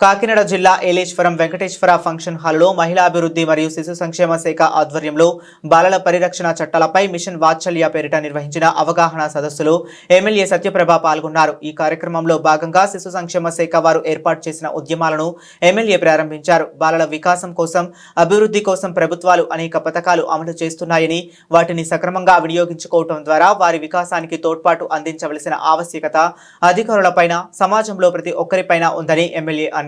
కాకినాడ జిల్లా ఏలేశ్వరం వెంకటేశ్వర ఫంక్షన్ హాల్లో మహిళా అభివృద్ధి మరియు శిశు సంక్షేమ శాఖ ఆధ్వర్యంలో బాలల పరిరక్షణ చట్టాలపై మిషన్ వాత్సల్య పేరిట నిర్వహించిన అవగాహన సదస్సులో ఎమ్మెల్యే సత్యప్రభ పాల్గొన్నారు. ఈ కార్యక్రమంలో భాగంగా శిశు సంక్షేమ శాఖ వారు ఏర్పాటు చేసిన ఉద్యమాలను ఎమ్మెల్యే ప్రారంభించారు. బాలల వికాసం కోసం అభివృద్ధి కోసం ప్రభుత్వాలు అనేక పథకాలు అమలు చేస్తున్నాయని వాటిని సక్రమంగా వినియోగించుకోవటం ద్వారా వారి వికాసానికి తోడ్పాటు అందించవలసిన ఆవశ్యకత అధికారులపైన సమాజంలో ప్రతి ఒక్కరిపైన ఉందని ఎమ్మెల్యే అన్నారు.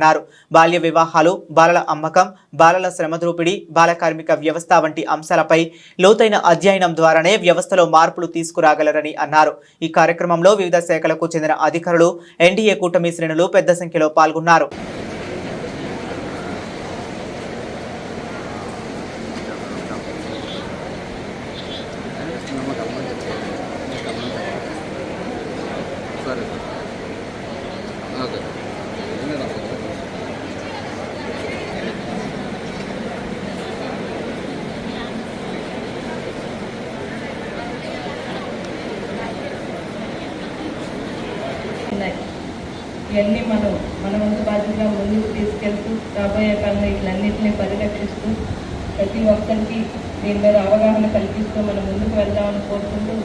బాల్య వివాహాలు బాలల అమ్మకం బాలల శ్రమ దోపిడీ బాల కార్మిక వ్యవస్థ వంటి అంశాలపై లోతైన అధ్యయనం ద్వారానే వ్యవస్థలో మార్పులు తీసుకురాగలరని అన్నారు. ఈ కార్యక్రమంలో వివిధ శాఖలకు చెందిన అధికారులు ఎన్డీఏ కూటమి శ్రేణులు పెద్ద సంఖ్యలో పాల్గొన్నారు. సరే. ఉన్నాయి. ఇవన్నీ మనం మన వంతు బాధ్యతగా ముందుకు తీసుకెళ్తూ రాబోయే కాలంలో వీటిలన్నింటినీ పరిరక్షిస్తూ ప్రతి ఒక్కరికి దీని మీద అవగాహన కల్పిస్తూ మనం ముందుకు వెళ్దామని కోరుకుంటూ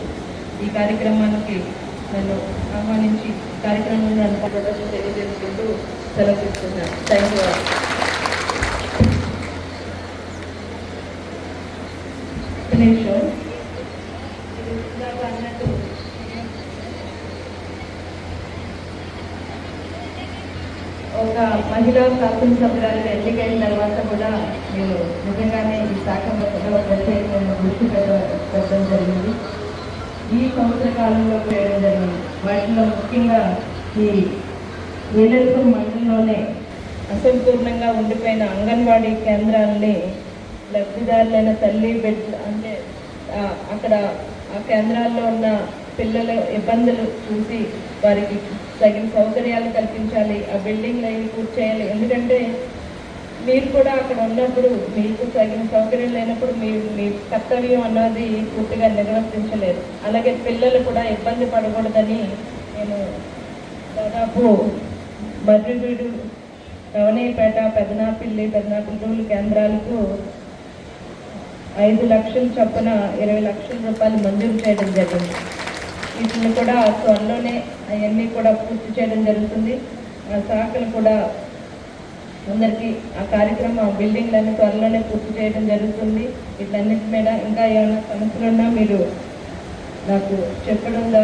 ఈ కార్యక్రమానికి నన్ను ఆహ్వానించి కార్యక్రమంలో నన్ను ప్రదర్శన తెలియజేసుకుంటూ సెలవు తీసుకున్నాను థ్యాంక్ యూ నిమిషం. అన్నట్టు ఒక మహిళా శాసనసభ్యురాలుగా ఎన్నికైన తర్వాత కూడా నేను నిజంగానే ఈ శాఖలో కూడా ఒక ప్రత్యేకమైన దృష్టి పెట్టడం జరిగింది. ఈ సంవత్సర కాలంలో చేయడం జరిగింది. వాటిలో ముఖ్యంగా ఈ ఏలేశ్వరం మండలంలోనే అసంపూర్ణంగా ఉండిపోయిన అంగన్వాడీ కేంద్రాలని లబ్ధిదారులైన తల్లి బిడ్డ అంటే అక్కడ ఆ కేంద్రాల్లో ఉన్న పిల్లల ఇబ్బందులు చూసి వారికి తగిన సౌకర్యాలు కల్పించాలి ఆ బిల్డింగ్లు అవి పూర్తి చేయాలి. ఎందుకంటే మీరు కూడా అక్కడ ఉన్నప్పుడు మీకు తగిన సౌకర్యం లేనప్పుడు మీ మీ కర్తవ్యం అన్నది పూర్తిగా నిర్వర్తించలేరు అలాగే పిల్లలు కూడా ఇబ్బంది పడకూడదని నేను దాదాపు మర్రివీడు రవణయ్యపేట పెదనాపిల్లి పెదనాపిల్లి కేంద్రాలకు ఐదు లక్షల చొప్పున ఇరవై లక్షల రూపాయలు మంజూరు చేయడం జరిగింది. వీటిని కూడా త్వరలోనే అవన్నీ కూడా పూర్తి చేయడం జరుగుతుంది. ఆ శాఖలు కూడా అందరికీ ఆ కార్యక్రమం ఆ బిల్డింగ్లన్నీ త్వరలోనే పూర్తి చేయడం జరుగుతుంది. వీటన్నిటి మీద ఇంకా ఏమైనా సమస్యలు ఉన్నా మీరు నాకు చెప్పడం ద్వారా